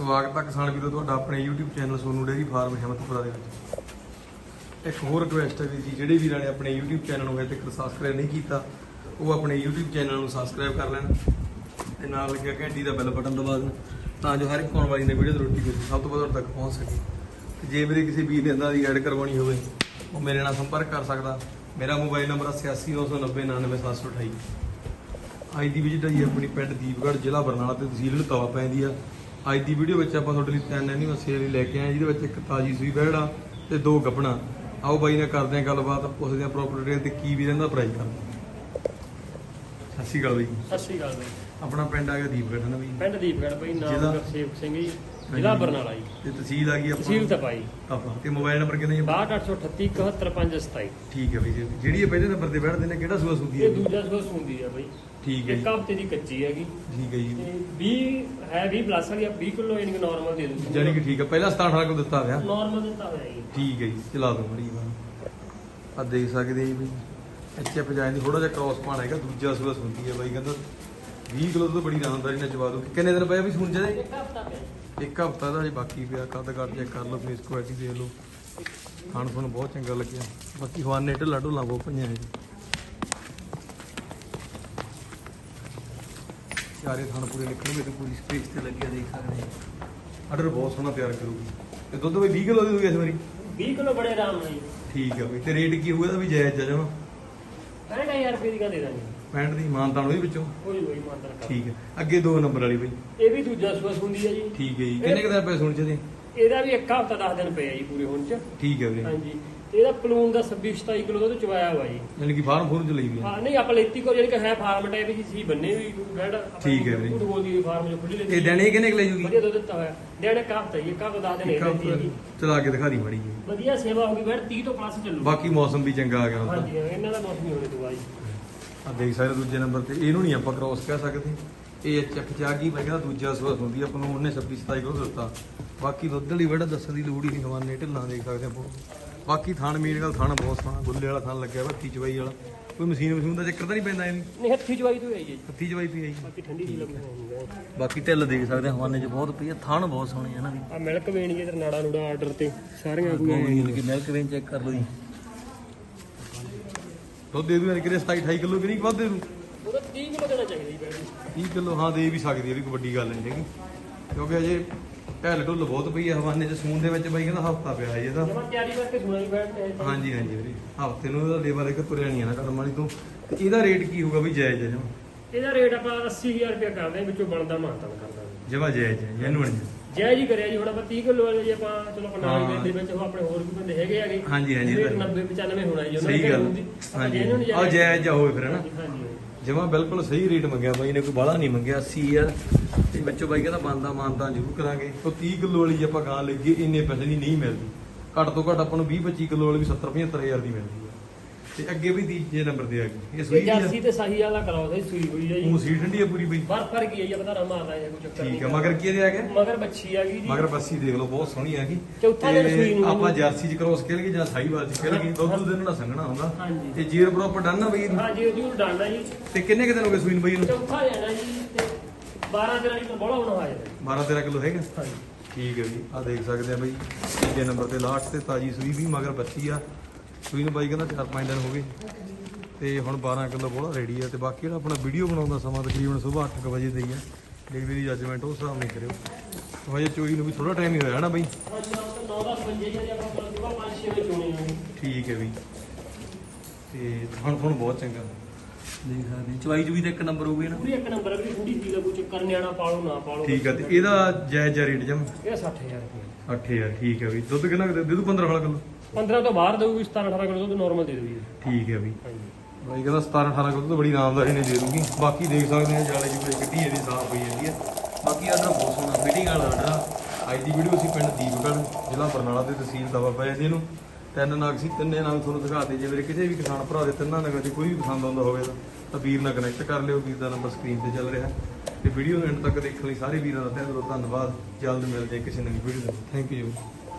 ਸਵਾਗਤ ਹੈ ਕਿਸਾਨ ਵੀਰੋ ਤੁਹਾਡਾ ਆਪਣੇ YouTube channel Sonu dairy farm Himmatpura ਦੇ ਵਿੱਚ। ਇੱਕ ਹੋਰ ਰਿਕੁਐਸਟ ਹੈ ਵੀ ਜੀ, ਜਿਹੜੇ ਵੀਰਾਂ ਨੇ ਆਪਣੇ YouTube ਚੈਨਲ ਨੂੰ ਹਜੇ ਤੱਕ ਸਬਸਕ੍ਰਾਈਬ ਨਹੀਂ ਕੀਤਾ, ਉਹ ਆਪਣੇ YouTube ਚੈਨਲ ਨੂੰ ਸਬਸਕ੍ਰਾਈਬ ਕਰ ਲੈਣ ਤੇ ਨਾਲ ਲੱਗਿਆ ਘੰਟੀ ਦਾ ਬੈਲ ਬਟਨ ਦਬਾ ਦੇਣ, ਤਾਂ ਜੋ ਹਰ ਇੱਕ ਆਉਣ ਵਾਲੀ ਨਵੀਂ ਵੀਡੀਓ ਦੀ ਨੋਟੀਫਿਕੇਸ਼ਨ ਸਭ ਤੋਂ ਪਹਿਲਾਂ ਤੁਹਾਡੇ ਤੱਕ ਪਹੁੰਚ ਸਕੇ। ਤੇ ਜੇ ਮੇਰੇ ਕਿਸੇ ਵੀਰ ਨੇ ਇਦਾਂ ਦੀ ਐਡ ਕਰਵਾਉਣੀ ਹੋਵੇ, ਉਹ ਮੇਰੇ ਨਾਲ ਸੰਪਰਕ ਕਰ ਸਕਦਾ। ਮੇਰਾ ਮੋਬਾਈਲ ਨੰਬਰ 8899090728 ਅੱਜ ਦੀ ਵਿਜ਼ਿਟ ਹੈ ਆਪਣੀ ਪਿੰਡ ਦੀਪਗੜ੍ਹ ਜ਼ਿਲ੍ਹਾ ਬਰਨਾਲਾ ਤੇ ਤਹਿਸੀਲ ਲਤਾਵਾ ਪੈਂਦੀ ਆ। ਅੱਜ ਦੀ ਵੀਡੀਓ ਵਿੱਚ ਆਪਾਂ ਤੁਹਾਡੇ ਲਈ ਤਿੰਨ ਐਨੀਮਲ ਸੇਲ ਲੈ ਕੇ ਆਏ ਜਿਹਦੇ ਵਿੱਚ ਇੱਕ ਤਾਜੀ ਸੂਈ ਬੈੜਾ ਤੇ ਦੋ ਗੱਪਣਾ। ਆਓ ਬਾਈ ਨਾਲ ਕਰਦੇ ਆ ਗੱਲਬਾਤ ਪੁੱਛਦੇ ਆ ਪ੍ਰੋਪਰ ਡਿਟੇਲ ਤੇ ਕੀ ਵੀ ਰਹਿੰਦਾ ਪ੍ਰਾਈਸ ਕਰਦਾ ਸਤਿ ਸ਼੍ਰੀ ਅਕਾਲ ਬਾਈ। ਸਤਿ ਸ਼੍ਰੀ ਅਕਾਲ ਬਾਈ। ਆਪਣਾ ਪਿੰਡ ਆ ਗਿਆ ਦੀਪਗੜ੍ਹ ਨਾ ਬਾਈ? ਪਿੰਡ ਦੀਪਗੜ੍ਹ ਬਾਈ ਨਾਮ? ਗੁਰਸੇਵਕ ਸਿੰਘ ਜੀ। ਜ਼ਿਲ੍ਹਾ ਬਰਨਾਲਾ ਜੀ। ਤੇ ਤਹਿਸੀਲ ਆ ਗਈ ਆਪਣਾ ਤਹਿਸੀਲ ਤਪਾਈ ਤਪਾ ਤੇ ਮੋਬਾਈਲ ਨੰਬਰ ਕਿੰਨਾ ਜੀ? 62838 71527 ਠੀਕ ਹੈ ਬਾਈ ਜਿਹੜੀ ਇਹ ਪਹਿਲੇ ਨੰਬਰ ਤੇ ਬੈਠਦੇ ਨੇ ਕਿਹੜਾ ਸੂਆ ਸੁਦੀ ਹੈ? ਇਹ ਦੂਜਾ ਸੂਆ ਸੁੰਦੀ ਆ ਬਾਈ। ਠੀਕ ਹੈ ਇੱਕ ਹਫ਼ਤੇ ਦੀ ਕੱਚੀ ਹੈਗੀ। ਠੀਕ ਹੈ ਜੀ। ਤੇ 20 ਹੈ 20 ਪਲੱਸ ਵਾਲੀ ਆ 20 ਕਿਲੋ ਕਿ ਨਾਰਮਲ ਦੇ ਦੂੰ ਜਾਨੀ ਕਿ ਠੀਕ ਹੈ। ਪਹਿਲਾਂ 17 18 ਕੋ ਦਿੱਤਾ ਹੋਇਆ। ਨਾਰਮਲ ਦਿੱਤਾ ਹੋਇਆ ਜੀ। ਠੀਕ ਹੈ ਜੀ। ਚਲਾ ਦੋ ਮੜੀ ਆ ਦੇਖ ਸਕਦੇ ਜੀ ਬਈ। ਇੱਥੇ ਪਜਾਇਨ ਦੀ ਥੋੜਾ ਜਿਹਾ ਕ੍ਰਾਸ ਪਾਣ ਹੈਗਾ। ਦੂਜਾ ਸੂਆ ਸੁਣਦੀ ਹੈ ਬਾਈ। ਕਹਿੰਦਾ 20 ਕਿਲੋ ਤੋਂ ਬੜੀ ਆਰਾਮਦਾਰੀ ਨਾਲ ਦੋ ਕਿੰਨੇ ਦਿਨ ਪਏ ਵੀ ਸੁਣ ਜਦੇ ਇੱਕ ਹਫ਼ਤਾ ਪਿਆ ਇੱਕ ਹਫਤਾ ਦਾ ਜੀ ਬਾਕੀ ਪਿਆ ਕੱਦ ਕੱਦ ਚੈੱਕ ਕਰ ਲਓ ਫੇਸ ਕੁਆਲਿਟੀ ਦੇਖ ਲਓ। ਖਾਣ ਤੁਹਾਨੂੰ ਬਹੁਤ ਚੰਗਾ ਲੱਗਿਆ। ਬਾਕੀ ਹਵਾਨੇ ਢਿੱਲਾ ਢੋਲਾ ਬਹੁਤ ਪਈਆਂ ਜੀ ਚਾਰੇ ਥਣ ਪੂਰੇ ਨਿਕਲਣਗੇ ਤੇ ਪੂਰੀ ਸਪੇਸ ਤੇ ਲੱਗਿਆ ਦੇਖ ਸਕਦੇ ਹਾਂ। ਆਰਡਰ ਬਹੁਤ ਸੋਹਣਾ ਤਿਆਰ ਕਰੂਗੀ। ਤੇ ਦੁੱਧ ਬਈ 20 ਕਿਲੋ ਦੀ ਹੋਈ ਇਸ ਵਾਰੀ? 20 ਕਿਲੋ ਬੜੇ ਆਰਾਮ ਨਾਲ। ਠੀਕ ਹੈ ਬਈ ਤੇ ਰੇਟ ਕੀ ਹੋਊਗਾ ਇਹਦਾ ਵੀ ਜਾਇਜ਼ ਜਮਾ। 65000 ਰੁਪਏ ਦੀ ਗੱਲ ਦੇ ਦਾਂਗੇ 65 ਦੀ ਮਾਨਤਾਨ ਉਹਦੇ ਵਿੱਚੋਂ? ਕੋਈ ਕੋਈ ਮਾਤਰ ਕਰ। ਠੀਕ ਹੈ। ਅੱਗੇ ਦੋ ਨੰਬਰ ਵਾਲੀ ਬਈ। ਇਹ ਵੀ ਦੂਜਾ ਸੂਆ ਸੁੰਦੀ ਆ ਜੀ। ਠੀਕ ਹੈ ਜੀ। ਕਿੰਨੇ ਕੁ ਦਿਨ ਪਏ ਸੁਣ ਚਦੇ ਇਹਦਾ? ਵੀ ਇੱਕ ਹਫ਼ਤਾ 10 ਦਿਨ ਪਏ ਆ ਜੀ ਪੂਰੇ ਹੁਣ ਚ। ਠੀਕ ਹੈ ਵੀਰੇ। ਹਾਂਜੀ। ਤੇ ਇਹਦਾ ਪਲੂਨ ਦਾ 26 27 ਕਿਲੋ ਦੁੱਧ ਚਵਾਇਆ ਹੋਇਆ ਜੀ। ਯਾਨੀ ਕਿ ਫਾਰਮ ਫੋਰਮ ਚ ਲਈ ਵੀ। ਹਾਂ ਨਹੀਂ ਆਪਾਂ ਲੈਤੀ ਕੋ ਜਿਹੜੀ ਕਿ ਹੈ ਫਾਰਮ ਟਾਈਪ ਦੀ ਸੀ ਬੰਨੇ ਵੀ ਗੜ ਠੀਕ ਹੈ ਵੀਰੇ। ਉਹ ਦੀ ਫਾਰਮ ਜੋ ਖੁੱਲੀ ਲੈਤੀ ਇਹ ਦੇਣੇ ਕਿੰਨੇ ਕੁ ਲੈ ਜੂਗੀ? ਵਧੀਆ ਦੁੱਧ ਦਿੱਤਾ ਹੋਇਆ। ਦੇਣੇ ਕਾਫਤਾ ਇਹ ਕਾਫ ਦਾ ਲੈਤੀ ਹੈਗੀ ਚਲਾ ਕੇ ਦਿਖਾ ਦੀ ਮੜੀ ਜੀ ਵਧੀਆ ਸੇਵਾ ਹੋਗੀ ਬੈਠ 30 ਤੋਂ ਪਲੱਸ ਚੱਲੂ। ਬਾਕੀ ਮੌਸਮ ਵੀ ਚੰਗਾ ਆ ਗਿਆ ਤਾਂ। ਹਾਂਜੀ ਇਹਨਾਂ ਦਾ ਮੌਸਮ ਹੀ ਹੋਣੇ ਤੋਂ ਜੀ। ਆ ਦੇਖ ਸਕਦੇ ਦੂਜੇ ਨੰਬਰ ਤੇ ਇਹਨੂੰ ਨਹੀਂ ਆਪਾਂ ਕ੍ਰਾਸ ਕਹਿ ਸਕਦੇ। ਇਹ ਚੱਕ ਚ ਆ ਗਈ ਮੈਂ ਕਹਿੰਦਾ ਦੂਜਾ ਸਵਾ ਹੁੰਦੀ ਆਪਾਂ ਨੂੰ ਉਹਨੇ 26 27 ਕਿਲੋ ਦਿੱਤਾ। ਬਾਕੀ ਦੁੱਧ ਵਾਲੀ ਵੜਾ ਦੱਸਣ ਦੀ ਲੋੜ ਹੀ ਨਹੀਂ ਹਵਾਨੇ ਢਿੱਲਾਂ ਦੇਖ ਸਕਦੇ ਆਪਾਂ। ਬਾਕੀ ਥਣ ਮੀਨ ਗੱਲ ਥਣ ਬਹੁਤ ਸੋਹਣਾ ਗੁੱਲੇ ਵਾਲਾ ਥਣ ਲੱਗਿਆ ਵਾ ਚਵਾਈ ਵਾਲਾ। ਕੋਈ ਮਸ਼ੀਨ ਮਸ਼ੀਨ ਦਾ ਚੱਕਰ ਤਾਂ ਨਹੀਂ ਪੈਂਦਾ ਇਹਨੂੰ? ਨਹੀਂ ਹੱਥੀ ਜਵਾਈ ਤੋਂ ਹੈ ਜੀ। ਹੱਥੀ ਚਵਾਈ ਪਈ ਆਈ। ਬਾਕੀ ਠੰਡੀ ਸੀ ਲੱਗੀ ਹੋਣੀ ਹੈ ਬਾਕੀ ਢਿੱਲ ਦੇਖ ਸਕਦੇ ਆ, ਹਵਾਨੇ 'ਚ ਬਹੁਤ ਪਈ ਆ ਥਣ ਬਹੁਤ ਸੋਹਣੇ ਆ ਇਹਨਾਂ ਦੀ ਆ ਮਿਲਕ ਵੇਣੀ ਜੇ ਤੇ ਨਾੜਾ ਨੂੜਾ ਆਰਡਰ ਤੇ ਸਾਰੀਆਂ ਕੋਈ ਮਿਲਕ ਵੇਨ ਚੈੱਕ ਕਰ ਲਓ ਜੀ। ਦੁੱਧ ਦੇ ਦੂ ਯਾਨੀ ਕਿ 27 28 ਕਿਲੋ ਕਿ ਨਹੀਂ ਵੱਧ ਦੇ ਦੂ ਉਹਦਾ 30 ਕਿਲੋ ਦੇਣਾ ਚਾਹੀਦਾ ਜੀ ਬੈਠ 30 ਕਿਲੋ ਹਾਂ ਦੇ ਵੀ ਸਕਦੀ ਹੈ ਵੀ ਕੋਈ ਵੱਡੀ ਗੱਲ ਨਹੀਂ ਹੈਗੀ। ਕਿਉਂਕਿ ਅਜੇ ਢਿੱਲ ਢੁੱਲ ਬਹੁਤ ਪਈ ਹੈ ਹਵਾਨੇ 'ਚ ਸੂਨ ਦੇ ਵਿੱਚ ਬਾਈ ਕਹਿੰਦਾ ਹਫਤਾ ਪਿਆ ਹੈ ਇਹਦਾ। ਜਮਾ ਤਿਆਰੀ ਕਰਕੇ ਸੁਣਾ ਜੀ ਬੈਠ ਹਾਂਜੀ ਹਾਂਜੀ ਵੀਰੇ। ਹਫ਼ਤੇ ਨੂੰ ਇਹਦਾ ਲੇਬਰ ਇੱਕ ਤੁਰਿਆ ਨਹੀਂ ਆ ਨਾ ਕਰਮ ਵਾਲੀ ਤੋਂ। ਤੇ ਇਹਦਾ ਰੇਟ ਕੀ ਹੋਊਗਾ ਵੀ ਜਾਇਜ਼ ਹੈ ਜਮਾ? ਇਹਦਾ ਰੇਟ ਆਪਾਂ 80000 ਰੁਪਏ ਕਰਦੇ ਵਿੱਚੋਂ ਬਣਦਾ ਮਾਨਤਾਨ ਕਰਦਾ। ਜਮਾ ਜਾਇਜ਼ ਹੈ ਇਹਨੂੰ ਨਹੀਂ ਜੈ ਜੀ ਕਰਿਆ ਜੀ ਹੁਣ ਆਪਾਂ 30 ਕਿਲੋ ਵਾਲੇ ਜੇ ਆਪਾਂ ਚਲੋ ਆਪਾਂ ਨਾਲ ਹਾਂ। ਦੇ ਵਿੱਚ ਉਹ ਆਪਣੇ ਹੋਰ ਵੀ ਬੰਦੇ ਹੈਗੇ ਆਗੇ ਹਾਂਜੀ, ਹਾਂਜੀ, ਰੇਟ ਇਹ ਤਾਂ 90 95 ਹੋਣਾ ਜੀ ਸਹੀ ਗੱਲ। ਹਾਂਜੀ। ਆ ਜਾਇਜ਼ ਜਾ ਹੋਵੇ ਫਿਰ ਹਨਾ ਜਮਾ ਬਿਲਕੁਲ ਸਹੀ ਰੇਟ ਮੰਗਿਆ ਬਾਈ ਨੇ ਕੋਈ ਬਾਹਲਾ ਨਹੀਂ ਮੰਗਿਆ। 80000 ਤੇ ਵਿੱਚੋਂ ਬਾਈ ਕਹਿੰਦਾ ਬੰਦਾ ਮਾਨਤਾ ਜ਼ਰੂਰ ਕਰਾਂਗੇ। ਉਹ 30 ਕਿਲੋ ਵਾਲੀ ਜੇ ਆਪਾਂ ਗਾਂ ਲਈਏ ਇੰਨੇ ਪੈਸੇ ਦੀ ਨਹੀਂ ਮਿਲਦੀ। ਘੱਟ ਤੋਂ ਘੱਟ ਆਪਾਂ ਨੂੰ 20 25 ਕਿਲੋ ਵਾਲੀ ਵੀ 70 75000 ਦੀ ਮਿਲਦੀ ਹੈ ਤੇ ਅੱਗੇ ਵੀ ਤੀਜੇ ਨੰਬਰ ਤੇ ਆ ਗਈ। ਇਹ ਇਹ ਸੂਈ ਆ? ਜਰਸੀ ਤੇ ਸਾਹੀ ਵਾਲਾ ਕਰਾਓ ਸਹੀ ਸੂਈ ਹੋਈ ਹੈ ਉਹ ਜੀ ਸੀ ਠੰਡੀ ਆ ਪੂਰੀ ਬਈ। ਬਰਫ ਫਰ ਗਈ ਹੈ ਜੀ ਪਤਾ ਨਾ ਮਾਰਦਾ ਹੈ ਕੋਈ ਚੱਕਰ ਠੀਕ ਆ ਮਗਰ ਕੀ ਇਹਦੇ ਆ ਗਿਆ? ਮਗਰ ਬੱਚੀ ਆ ਗਈ ਜੀ। ਮਗਰ ਬੱਸੀ ਦੇਖ ਲਓ ਬਹੁਤ ਸੋਹਣੀ ਹੈਗੀ ਚੌਥਾ ਦਿਨ ਸੂਈ ਨੂੰ ਆਪਾਂ। ਜਰਸੀ ਚ ਕ੍ਰੋਸ ਖੇਲ ਗਏ ਜਾਂ ਸਾਈਵਾਲ ਚ ਖੇਲ ਗਏ ਦੁੱਧ ਦੇ ਨਾਲ ਸੰਘਣਾ ਹੁੰਦਾ। ਹਾਂਜੀ। ਤੇ ਜੀਰ ਪ੍ਰੋਪਰ ਡਨ ਆ ਬਈ ਇਹਦੀ? ਹਾਂ ਜੀ ਉਹਦੀ ਡਾਂਡਾ ਜੀ। ਤੇ ਕਿੰਨੇ ਕੁ ਦਿਨ ਹੋ ਗਏ ਸੂਈ ਨੂੰ ਬਈ ਇਹਨੂੰ? ਚੌਥਾ ਜਾਣਾ ਜੀ ਤੇ 12 ਦਿਨਾਂ ਦੀ ਬੋਲਾ ਹੋਣਾ ਆ ਜਾਂਦਾ 12 13 ਕਿਲੋ ਹੈਗਾ? ਹਾਂਜੀ। ਠੀਕ ਹੈ ਜੀ ਆ ਦੇਖ ਸਕਦੇ ਆ ਬਈ ਤੀਜੇ ਨੰਬਰ ਤੇ ਲਾਸਟ ਤੇ ਤਾਜੀ ਸੂਈ ਵੀ ਮਗਰ ਬੱਚੀ ਆ। ਸੂਈ ਨੂੰ ਬਾਈ ਕਹਿੰਦਾ 4-5 ਦਿਨ ਹੋ ਗਏ। ਤੇ ਹੁਣ 12 ਕਿਲੋ ਬੋਲਾ ਰੈਡੀ ਆ ਤੇ ਬਾਕੀ ਜਿਹੜਾ ਆਪਣਾ ਵੀਡੀਓ ਬਣਾਉਂਦਾ ਸਮਾਂ ਤਕਰੀਬਨ ਸਵੇਰ 8 ਵਜੇ ਦਾ ਹੀ ਆ। ਡਿਲੀਵਰੀ ਜੱਜਮੈਂਟ ਉਸ ਹਿਸਾਬ ਨਾਲ ਕਰਿਓ। ਹਜੇ ਚੋਈ ਨੂੰ ਵੀ ਥੋੜਾ ਟਾਈਮ ਹੀ ਹੋਇਆ ਨਾ ਬਾਈ? ਠੀਕ ਹੈ ਬਈ। ਤੇ ਹੁਣ ਹੁਣ ਬਹੁਤ ਚੰਗਾ। ਦੇਖ ਸਕਦੇ ਚਵਾਈ ਚੂਈ ਤੇ ਇੱਕ ਨੰਬਰ ਹੋਊਗੀ ਨਾ? ਪੂਰੀ ਇੱਕ ਨੰਬਰ ਵੀ ਥੋੜੀ ਸੀ ਦਾ ਕੋਈ ਚੱਕਰ ਨਿਆਣਾ ਪਾਲੋ ਨਾ ਪਾਲੋ। ਠੀਕ ਹੈ ਤੇ ਇਹਦਾ ਜਾਇਜ਼ ਜਿਹਾ ਰੇਟ ਜਮ? ਇਹ 60000 ਰੁਪਏ। 8000 ਠੀਕ ਹੈ ਬਈ ਦੁੱਧ ਕਿੰਨਾ ਕੁ ਦੇ ਦੇ ਦੂ 15 ਵਾਲਾ ਕਿਲੋ? 15 ਤੋਂ ਬਾਹਰ ਦੇਊਗੀ 17 18 ਕਿਲੋ ਦੁੱਧ ਨਾਰਮਲ ਦੇ ਦੇਊਗੀ। ਠੀਕ ਹੈ ਬਈ ਹਾਂਜੀ। ਬਾਈ ਕਹਿੰਦਾ 17 18 ਕਿਲੋ ਤਾਂ ਬੜੀ ਆਰਾਮਦਾਰੀ ਨੇ ਦੇ ਦੂਗੀ। ਬਾਕੀ ਦੇਖ ਸਕਦੇ ਆ ਜਾਲੇ ਜੁਲੇ ਗੱਡੀ ਇਹਦੀ ਸਾਫ਼ ਹੋਈ ਜਾਂਦੀ ਹੈ ਬਾਕੀ ਆਰਡਰ ਬਹੁਤ ਸੋਹਣਾ ਫਿਟਿੰਗ ਵਾਲਾ ਆਰਡਰ ਆ ਅੱਜ ਦੀ ਵੀਡੀਓ ਅਸੀਂ ਪਿੰਡ ਦੀਪਗੜ੍ਹ ਜ਼ਿਲ੍ਹਾ ਬਰਨਾਲਾ ਦੇ ਤਹਿਸੀਲ ਦਵਾ ਪਏ ਜੀ ਇਹਨੂੰ। ਤਿੰਨ ਨਗ ਸੀ, ਤਿੰਨੇ ਨਗ ਤੁਹਾਨੂੰ ਦਿਖਾਤੇ ਜੇ ਮੇਰੇ ਕਿਸੇ ਵੀ ਕਿਸਾਨ ਭਰਾ ਦੇ ਤਿੰਨਾਂ ਨਗਾਂ 'ਚ ਕੋਈ ਵੀ ਪਸੰਦ ਆਉਂਦਾ ਹੋਵੇ ਤਾਂ ਤਾਂ ਵੀਰ ਨਾਲ ਕਨੈਕਟ ਕਰ ਲਿਓ, ਵੀਰ ਦਾ ਨੰਬਰ ਸਕਰੀਨ ਤੇ ਚੱਲ ਰਿਹਾ। ਤੇ ਵੀਡੀਓ ਨੂੰ ਐਂਡ ਤੱਕ ਦੇਖਣ ਲਈ ਸਾਰੇ ਵੀਰਾਂ ਦਾ ਤਹਿ ਦਿਲੋਂ ਧੰਨਵਾਦ। ਜਲਦ ਮਿਲਦੇ ਹਾਂ ਕਿਸੇ ਨਵੀਂ ਵੀਡੀਓ ਦੇ ਥੈਂਕ ਯੂ